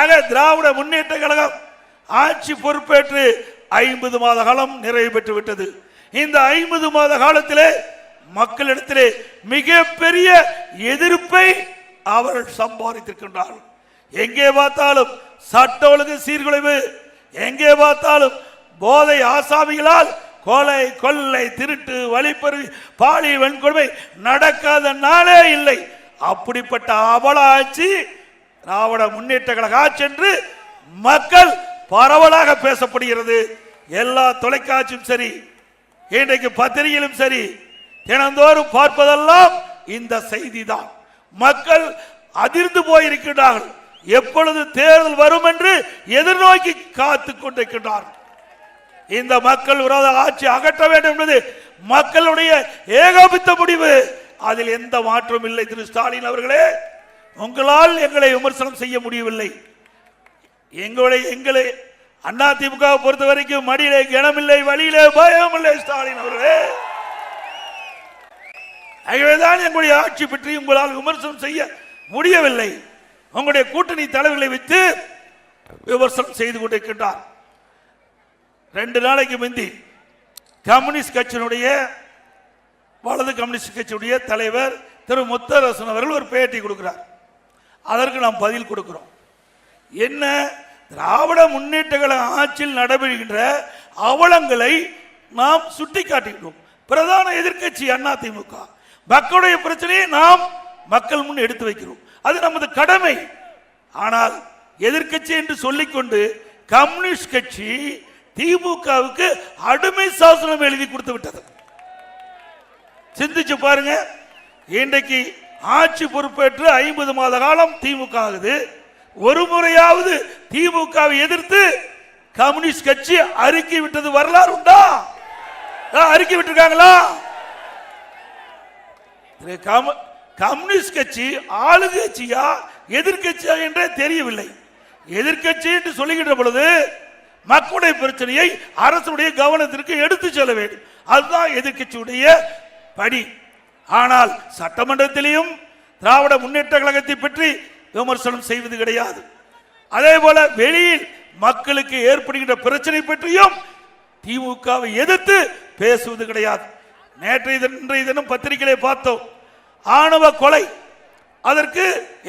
ஆக திராவிட முன்னேற்ற கழகம் ஆட்சி பொறுப்பேற்று ஐம்பது மாத காலம் நிறைவு பெற்று விட்டது. இந்த ஐம்பது மாத காலத்திலே மக்களிடத்திலே மிகப்பெரிய எதிர்ப்பை அவர்கள் சம்பாதித்திருக்கின்றார்கள். எங்கே பார்த்தாலும் சட்ட ஒழுங்கு சீர்குலைவு எங்கே பார்த்தாலும் போதை ஆசாமிகளால் கொலை கொள்ளை திருட்டு வழிப்பறி பாலியல் வன்கொடுமை நடக்காத நாளே இல்லை. அப்படிப்பட்ட அவல ஆட்சி திராவிட முன்னேற்ற கழக ஆட்சி என்று மக்கள் பரவலாக பேசப்படுகிறது. எல்லா தொலைக்காட்சியும் சரி இன்றைக்கு பத்திரிகையிலும் சரி தினந்தோறும் பார்ப்பதெல்லாம் இந்த செய்தி தான் மக்கள் அதிர்ந்து போயிருக்கிறார்கள் எப்பொழுது தேர்தல் வரும் என்று எதிர்நோக்கி காத்து கொண்டிருக்கின்றார்கள். இந்த மக்கள் விரோத ஆட்சி அகற்ற வேண்டும் என்பது மக்களுடைய ஏகோபித்த முடிவு. அதில் எந்த மாற்றம் இல்லை திரு ஸ்டாலின் அவர்களே. உங்களால் எங்களை விமர்சனம் செய்ய முடியவில்லை. எங்களுடைய எங்களை அண்ணா திமுக பொறுத்த வரைக்கும் மடியிலே கனமில்லை வழியிலே பயம் இல்லை ஸ்டாலின் அவர்களே. ஆகவேதான் எங்களுடைய ஆட்சி பற்றி உங்களால் விமர்சனம் செய்ய முடியவில்லை. உங்களுடைய கூட்டணி தலைவர்களை வைத்து விமர்சனம் செய்து கொண்டிருக்கின்றார். ரெண்டு நாளைக்கு முந்தி கம்யூனிஸ்ட் கட்சியினுடைய வலது கம்யூனிஸ்ட் கட்சியுடைய தலைவர் திரு முத்தரசன் அவர்கள் ஒரு பேட்டி கொடுக்கிறார். அதற்கு நாம் பதில் கொடுக்கிறோம். என்ன? திராவிட முன்னேற்ற கழக ஆட்சியில் நடைபெறுகின்ற அவலங்களை நாம் சுட்டிக்காட்டுகிறோம் பிரதான எதிர்க்கட்சி அதிமுக. மக்களுடைய பிரச்சனையை நாம் மக்கள் முன் எடுத்து வைக்கிறோம். அது நமது கடமை. ஆனால் எதிர்க்கட்சி என்று சொல்லிக்கொண்டு கம்யூனிஸ்ட் கட்சி திமுகவுக்கு அடிமை சாசனம் எழுதி கொடுத்து விட்டது. சிந்திச்சு பாருங்க. இன்றைக்கு ஆட்சி பொறுப்பேற்று ஐம்பது மாத காலம் திமுக ஆகுது. ஒரு முறையாவது திமுகவை எதிர்த்து கம்யூனிஸ்ட் கட்சி அறிக்கை விட்டது வரலாறு உண்டா? அறுக்கி அறிக்கை விட்டிருக்காங்களா? கம்யூனிஸ்ட் கட்சி ஆளுங்கட்சியா எதிர்கட்சியா என்றே தெரியவில்லை. எதிர்கட்சி என்று சொல்லுகின்ற பொழுது மக்களுடைய பிரச்சனையை அரசுடைய கவனத்திற்கு எடுத்து செல்ல வேண்டும். அதுதான் எதிர்க்கட்சியுடைய படி ஆனால் சட்டமன்றத்திலேயும் திராவிட முன்னேற்ற கழகத்தை பற்றி விமர்சனம் செய்வது கிடையாது. அதே போல வெளியில் மக்களுக்கு ஏற்படுகின்ற பிரச்சனை பற்றியும் திமுகவை எதிர்த்து பேசுவது கிடையாது. நேற்றைய இன்றைய தினம் பத்திரிகையை பார்த்தோம். ஆணவ கொலை அதற்கு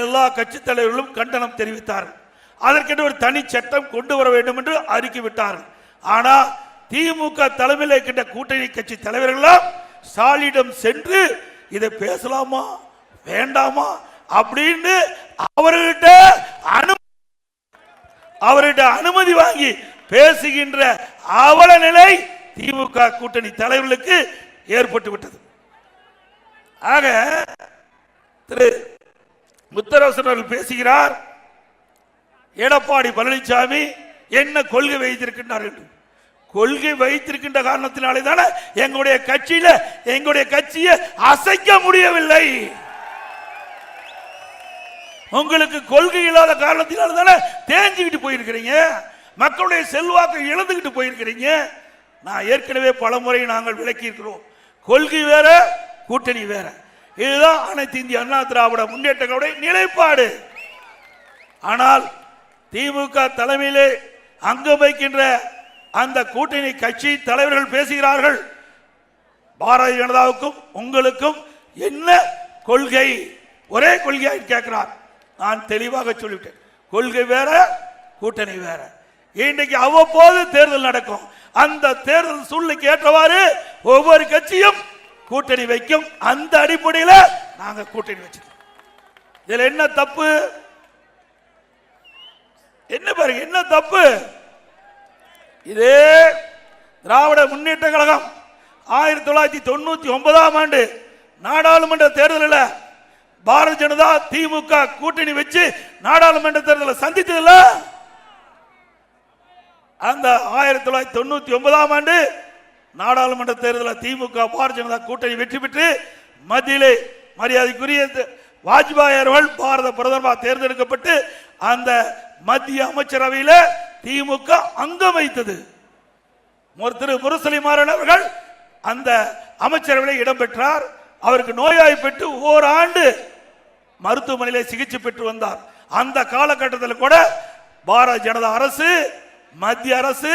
எல்லா கட்சி தலைவர்களும் கண்டனம் தெரிவித்தார்கள் அதற்கென்று ஒரு தனி சட்டம் கொண்டு வர வேண்டும் என்று அறிக்கை விட்டார்கள். ஆனால் திமுக தலைமையில் இருக்கின்ற கூட்டணி கட்சி தலைவர்களாம் ஸ்டாலினிடம் சென்று இதை பேசலாமா? வேண்டாமா? அப்படின்னு அவர்கிட்ட அவர்கிட்ட அனுமதி வாங்கி பேசுகின்ற அவல நிலை திமுக கூட்டணி தலைவர்களுக்கு ஏற்பட்டு விட்டது. ஆக திரு முத்தரசன் அவர்கள் பேசுகிறார் எடப்பாடி பழனிசாமி என்ன கொள்கை வைத்திருக்கின்றார் என்று. கொள்கை வைத்திருக்கின்ற காரணத்தினாலே தானே எங்களுடைய கட்சியில எங்களுடைய கட்சியை அசைக்க முடியவில்லை. உங்களுக்கு கொள்கை இல்லாத காரணத்தினால தானே தேஞ்சுக்கிட்டு போயிருக்கிறீங்க? மக்களுடைய செல்வாக்கை இழந்துக்கிட்டு போயிருக்கிறீங்க? நான் ஏற்கனவே பல முறை நாங்கள் விளக்கி இருக்கிறோம் கொள்கை வேற கூட்டணி வேற. இதுதான் அனைத்து இந்திய அண்ணா திராவிட முன்னேற்றங்களுடைய நிலைப்பாடு. ஆனால் திமுக தலைமையிலே அங்கம் வைக்கின்ற அந்த கூட்டணி கட்சி தலைவர்கள் பேசுகிறார்கள். பாரதிய ஜனதாவுக்கும் உங்களுக்கும் என்ன கொள்கை? ஒரே கொள்கையாக கேட்கிறார். நான் தெளிவாக சொல்லிவிட்டேன். கொள்கை வேற கூட்டணி வேற. இன்றைக்கு அவ்வப்போது தேர்தல் நடக்கும். அந்த தேர்தல் சூழ்நிலைக்கு ஏற்றவாறு ஒவ்வொரு கட்சியும் கூட்டணி வைக்கும். அந்த அடிப்படையில் நாங்கள் கூட்டணி வச்சிருக்கோம் இதில் என்ன தப்பு? என்ன பாருங்க என்ன தப்பு? இதே திராவிட முன்னேற்ற கழகம் ஆயிரத்தி தொள்ளாயிரத்தி தொண்ணூத்தி ஒன்பதாம் ஆண்டு நாடாளுமன்ற தேர்தலில் பாரதிய ஜனதா திமுக கூட்டணி வச்சு நாடாளுமன்ற தேர்தலை சந்தித்ததில்ல அந்த ஆயிரத்தி தொள்ளாயிரத்தி தொண்ணூத்தி ஒன்பதாம் ஆண்டு நாடாளுமன்ற தேர்தலில் திமுக பாரதிய ஜனதா கூட்டணி வெற்றி பெற்று மத்தியிலே மரியாதைக்குரிய வாஜ்பாய் அவர்கள் பாரத பிரதமராக தேர்ந்தெடுக்கப்பட்டு அந்த மத்திய அமைச்சரவையில் திமுக அங்கம் வைத்தது. ஒரு திரு முரசலிமாறன் அவர்கள் அந்த அமைச்சரவையில் இடம்பெற்றார். அவருக்கு நோயாய்ப்பட்டு ஓராண்டு மருத்துவமனையிலே சிகிச்சை பெற்று வந்தார். அந்த காலகட்டத்தில் கூட பாரதிய ஜனதா அரசு மத்திய அரசு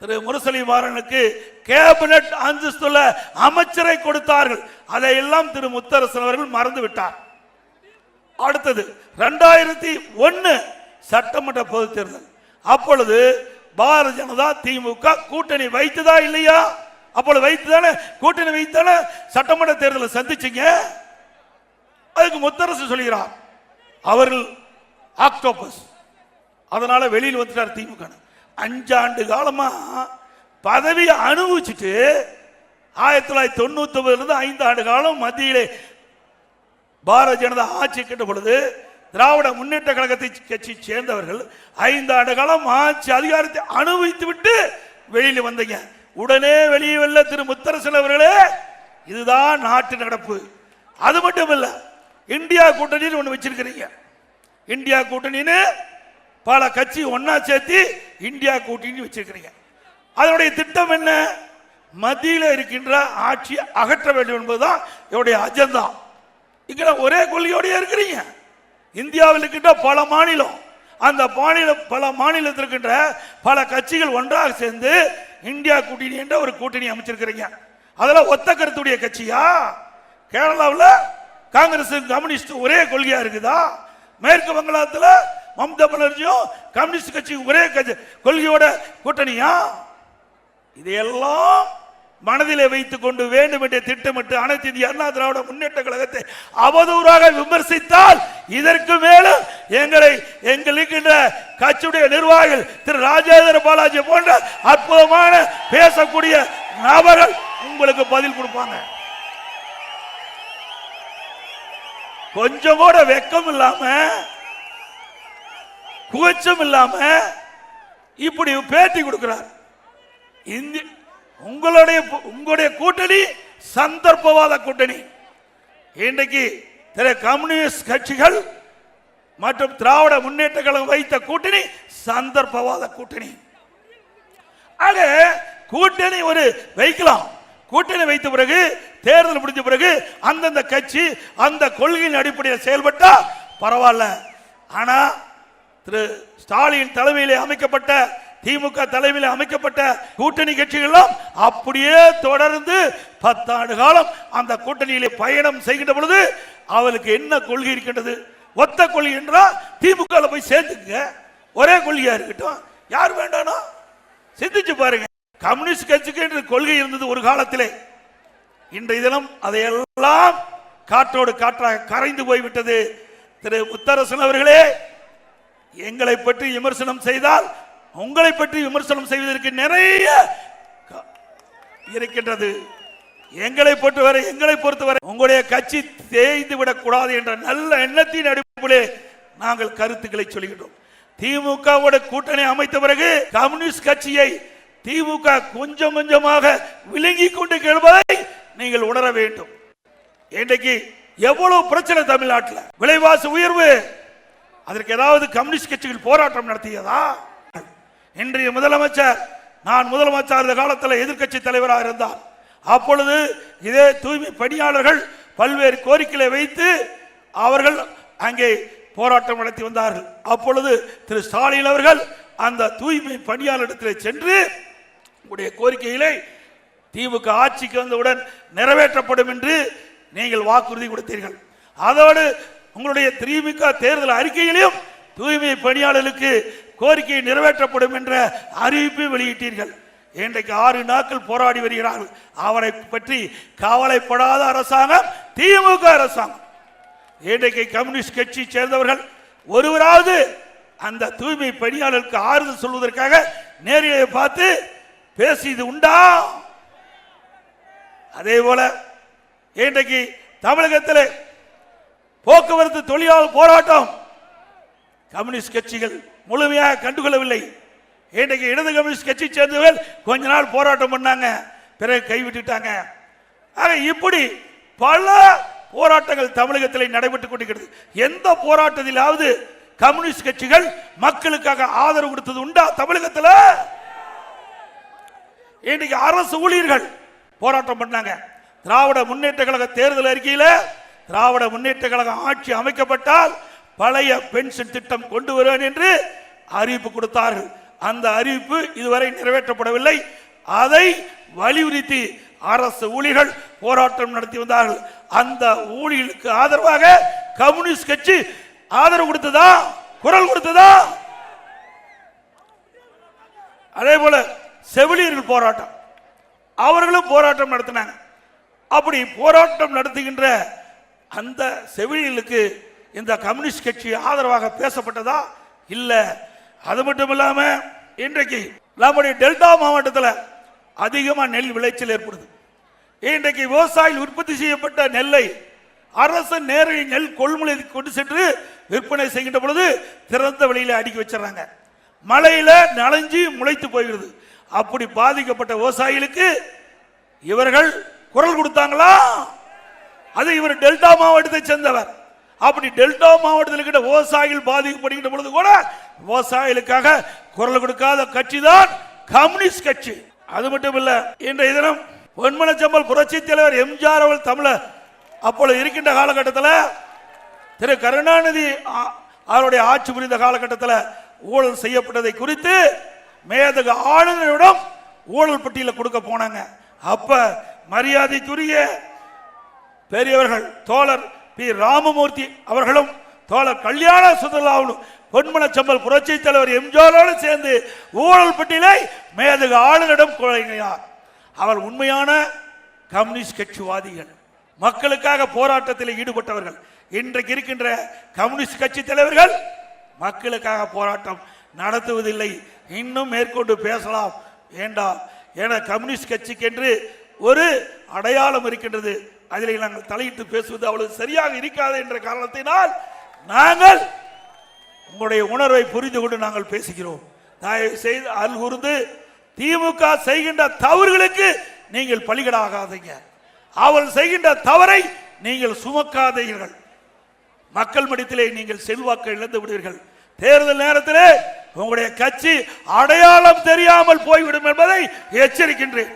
திரு முரசலி மாறனுக்கு கேபினட் அந்தஸ்துள்ள அமைச்சரை கொடுத்தார்கள். அதையெல்லாம் திரு முத்தரசன் அவர்கள் மறந்து விட்டார். அடுத்தது ரெண்டாயிரத்தி ஒன்னு சட்டமன்ற பொது தேர்தல். அப்பொழுது பாரத ஜனதா திமுக கூட்டணி வைத்ததா இல்லையா? அப்பொழுது வைத்துதானே? கூட்டணி வைத்தானே? சட்டமன்ற தேர்தலை சந்திச்சீங்க. அதுக்கு முத்தரசு சொல்கிறார் அவர்கள் ஆக்டோபஸ். அதனால வெளியில் வந்துட்டார் திமுக. அஞ்சாண்டு காலமா பதவியை அனுபவிச்சுட்டு ஆயிரத்தி தொள்ளாயிரத்தி தொண்ணூத்தி ஒன்பதுல இருந்து ஐந்து ஆண்டு காலம் மத்தியிலே பாரதிய ஜனதா ஆட்சி கிட்ட பொழுது திராவிட முன்னேற்ற கழகத்தை கட்சி சேர்ந்தவர்கள் ஐந்து ஆண்டு காலம் ஆட்சி அதிகாரத்தை அனுபவித்து விட்டு வெளியில் வந்தீங்க. உடனே வெளியே வெல்ல திரு முத்தரசன் அவர்களே இதுதான் நாட்டு நடப்பு. அது மட்டும் இல்ல இந்தியா கூட்டணின்னு ஒண்ணு வச்சிருக்கிறீங்க. இந்தியா கூட்டணின்னு பல கட்சி ஒன்னா சேர்த்து இந்தியா கூட்டணின்னு வச்சிருக்கிறீங்க. அதனுடைய திட்டம் என்ன? மத்தியில் இருக்கின்ற ஆட்சியை அகற்ற வேண்டும் என்பதுதான் என்னுடைய அஜெண்டா. இங்கே ஒரே கொள்கையோடய இருக்கிறீங்க. இந்தியாவில் இருக்கின்ற பல மாநிலம் அந்த மாநில பல மாநிலத்தில் இருக்கின்ற பல கட்சிகள் ஒன்றாக சேர்ந்து இந்தியா கூட்டணி என்ற ஒரு கூட்டணி அமைச்சிருக்கிறீங்க. அதெல்லாம் ஒத்த கருத்துடைய கட்சியா? கேரளாவில் காங்கிரஸ் கம்யூனிஸ்ட் ஒரே கொள்கையா இருக்குதா? மேற்கு வங்காளத்தில் மம்தா பானர்ஜியும் கம்யூனிஸ்ட் கட்சி ஒரே கட்சி- கொள்கையோட கூட்டணியா? இதையெல்லாம் மனதிலே வைத்துக் கொண்டு வேண்டும் என்று திட்டமிட்டு அனைத்து இந்திய அண்ணா திராவிட முன்னேற்ற கழகத்தை அவதூறாக விமர்சித்தால் இதற்கு மேலும் எங்களை எங்கள் இருக்கின்ற கட்சியுடைய நிர்வாகிகள் திரு ராஜேந்திர பாலாஜி போன்ற அற்புதமான பேசக்கூடிய நபர்கள் உங்களுக்கு பதில் கொடுப்பாங்க. கொஞ்சம் கூட வெக்கம் இல்லாம குவச்சம் இல்லாம இப்படி பேட்டி கொடுக்கிறார். இந்திய உங்களுடைய உங்களுடைய கூட்டணி சந்தர்ப்பவாத கூட்டணி. இன்றைக்கு திரு கம்யூனிஸ்ட் கட்சிகள் மற்றும் திராவிட முன்னேற்ற கழகம் வைத்த கூட்டணி சந்தர்ப்பவாத கூட்டணி. ஆக கூட்டணி ஒரு வைக்கலாம். கூட்டணி வைத்த பிறகு தேர்தல் முடிஞ்ச பிறகு அந்தந்த கட்சி அந்த கொள்கையின் அடிப்படையில் செயல்பட்டா பரவாயில்ல. ஆனா திரு ஸ்டாலின் தலைமையிலே அமைக்கப்பட்ட திமுக தலைமையில் அமைக்கப்பட்ட கூட்டணி கட்சிகளும் அப்படியே தொடர்ந்து பத்தாண்டு காலம் அந்த கூட்டணியிலே பயணம் செய்கின்ற பொழுது அவளுக்கு என்ன கொள்கை இருக்கின்றது? ஒத்த கொள்கை என்றால் திமுக போய் சேர்த்துக்குங்க ஒரே கொள்கையா இருக்கட்டும். யார் வேண்டானா? சிந்திச்சு பாருங்க. கம்யூனிஸ்ட் கட்சிக்கு என்று கொள்கை இருந்தது ஒரு காலத்திலே. இன்றைய தினம் அதையெல்லாம் காற்றோடு காற்றாக கரைந்து போய்விட்டது. திரு முத்தரசன் அவர்களே எங்களை பற்றி விமர்சனம் செய்தால் உங்களை பற்றி விமர்சனம் செய்வதற்கு நிறைய க- இருக்கின்றது. எங்களை பொறுத்தவரை எங்களை பொறுத்தவரை உங்களுடைய கட்சி தேய்ந்து விடக்கூடாது என்ற நல்ல எண்ணத்தின் அடிப்படையிலே நாங்கள் கருத்துக்களை சொல்கின்றோம். திமுகவோட கூட்டணி அமைத்த பிறகு கம்யூனிஸ்ட் கட்சியை திமுக கொஞ்சம் கொஞ்சமாக விழுங்கி கொண்டு கேள்வதை நீங்கள் உணர வேண்டும். இன்றைக்கு எவ்வளவு பிரச்சனை தமிழ்நாட்டில்? விலைவாசி உயர்வு. அதற்கு ஏதாவது கம்யூனிஸ்ட் கட்சிகள் போராட்டம் நடத்தியதா? இன்றைய முதலமைச்சர் நான் முதலமைச்சர் இருந்த காலத்தில் எதிர்க்கட்சி தலைவராக இருந்தார். அப்பொழுது இதே தூய்மை பணியாளர்கள் பல்வேறு கோரிக்கைகளை வைத்து அவர்கள் அங்கே போராட்டம் நடத்தி வந்தார்கள். அப்பொழுது திரு ஸ்டாலின் அவர்கள் அந்த தூய்மை பணியாளரிடத்தில் சென்று உங்களுடைய கோரிக்கைகளை திமுக ஆட்சிக்கு வந்தவுடன் நிறைவேற்றப்படும் என்று நீங்கள் வாக்குறுதி கொடுத்தீர்கள். அதோடு உங்களுடைய திமுக தேர்தல் அறிக்கையிலும் தூய்மை பணியாளர்களுக்கு கோரிக்கை நிறைவேற்றப்படும் என்ற அறிவிப்பு வெளியிட்டீர்கள். இன்றைக்கு ஆறு நாட்கள் போராடி வருகிறார்கள். அவரை பற்றி கவலைப்படாத அரசாங்கம் திமுக அரசாங்கம். இன்றைக்கு கம்யூனிஸ்ட் கட்சி சேர்ந்தவர்கள் ஒருவராவது அந்த தூய்மை பணியாளருக்கு ஆறுதல் சொல்வதற்காக நேரிலே பார்த்து பேசியது உண்டா? அதே போல இன்றைக்கு தமிழகத்தில் போக்குவரத்து தொழிலாளர் போராட்டம் கம்யூனிஸ்ட் கட்சிகள் முழுமையாக கண்டுகொள்ளவில்லை. இன்றைக்கு இடது கம்யூனிஸ்ட் கட்சி சேர்ந்தவர்கள் கொஞ்ச நாள் போராட்டம் பண்ணாங்க பிறகு கைவிட்டுட்டாங்க ஆக இப்படி பல போராட்டங்கள் தமிழகத்தில் நடைபெற்றுக் கொண்டிருக்கிறது. எந்த போராட்டத்திலாவது கம்யூனிஸ்ட் கட்சிகள் மக்களுக்காக ஆதரவு கொடுத்தது உண்டா தமிழகத்தில்? இன்னைக்கு அரசு ஊழியர்கள் போராட்டம் பண்ணாங்க. திராவிட முன்னேற்ற கழக தேர்தல் அறிக்கையில் திராவிட முன்னேற்ற கழகம் ஆட்சி அமைக்கப்பட்டால் பழைய பென்ஷன் திட்டம் கொண்டு வருவேன் என்று அறிவிப்பு கொடுத்தார்கள். அந்த அறிவிப்பு இதுவரை நிறைவேற்றப்படவில்லை. அதை வலியுறுத்தி அரசு ஊழியர்கள் போராட்டம் நடத்தி வந்தார்கள். அந்த ஊழியர்களுக்கு ஆதரவாக கம்யூனிஸ்ட் கட்சி ஆதரவு கொடுத்ததா? குரல் கொடுத்ததா? அதே போல செவிலியர்கள் போராட்டம். அவர்களும் போராட்டம் நடத்தினாங்க. அப்படி போராட்டம் நடத்துகின்ற அந்த செவிலியர்களுக்கு இந்த கம்யூனிஸ்ட் கட்சி ஆதரவாக பேசப்பட்டதா? இல்ல. அது மட்டும் இல்லாம இன்றைக்கு நம்முடைய டெல்டா மாவட்டத்தில் அதிகமாக நெல் விளைச்சல் ஏற்படுது. இன்றைக்கு விவசாயிகள் உற்பத்தி செய்யப்பட்ட நெல்லை அரசு நேரடி நெல் கொள்முதலை கொண்டு சென்று விற்பனை செய்கின்ற பொழுது திறந்த வெளியில அடுக்கி வச்சிடறாங்க. மழையில நனைஞ்சு முளைத்து போகிறது. அப்படி பாதிக்கப்பட்ட விவசாயிகளுக்கு இவர்கள் குரல் கொடுத்தாங்களா? அது இவர் டெல்டா மாவட்டத்தை சேர்ந்தவர். அப்படி டெல்டா மாவட்டத்தில் இருக்கிற விவசாயிகள் பாதிக்கப்படுகின்ற பொழுது கூட விவசாயிகளுக்காக குரல் கொடுக்காத கட்சி தான் கம்யூனிஸ்ட் கட்சி. அது மட்டும் இல்ல இன்றைய தினம் வெண்மனச்சம்பல் புரட்சி தலைவர் எம்ஜிஆர் அவர்கள் தமிழர் அப்பொழுது இருக்கின்ற காலகட்டத்தில் திரு கருணாநிதி அவருடைய ஆட்சி புரிந்த காலகட்டத்தில் ஊழல் செய்யப்பட்டதை குறித்து மேதக ஆளுநரிடம் ஊழல் பட்டியலில் கொடுக்க போனாங்க. அப்ப மரியாதைக்குரிய பெரியவர்கள் தோழர் பி ராமமூர்த்தி அவர்களும் தோழர் கல்யாண சுந்தரலாவும் பொன்மனச்சம்பல் புரட்சி தலைவர் எம்ஜிஆரோடு சேர்ந்து ஊழல் பட்டியலை மேதக ஆளுநரிடம் குழந்தையார் அவர் உண்மையான கம்யூனிஸ்ட் கட்சிவாதிகள். மக்களுக்காக போராட்டத்தில் ஈடுபட்டவர்கள். இன்றைக்கு இருக்கின்ற கம்யூனிஸ்ட் கட்சி தலைவர்கள் மக்களுக்காக போராட்டம் நடத்துவதில்லை. இன்னும் மேற்கொண்டு பேசலாம். வேண்டாம் என கம்யூனிஸ்ட் கட்சிக்கென்று ஒரு அடையாளம் இருக்கின்றது. அதில் நாங்கள் தலையிட்டு பேசுவது அவ்வளவு சரியாக இருக்காது என்ற காரணத்தினால் நாங்கள் உங்களுடைய உணர்வை புரிந்து கொண்டு நாங்கள் பேசுகிறோம். தயவு செய்து அருள் கூர்ந்து திமுக செய்கின்ற தவறுகளுக்கு நீங்கள் பலிகடாகாதீங்க. அவள் செய்கின்ற தவறை நீங்கள் சுமக்காதீர்கள் மக்கள் மடித்திலே நீங்கள் செல்வாக்கை இழந்து விடுவீர்கள். தேர்தல் நேரத்திலே உங்களுடைய கட்சி அடையாளம் தெரியாமல் போய்விடும் என்பதை எச்சரிக்கின்றேன்.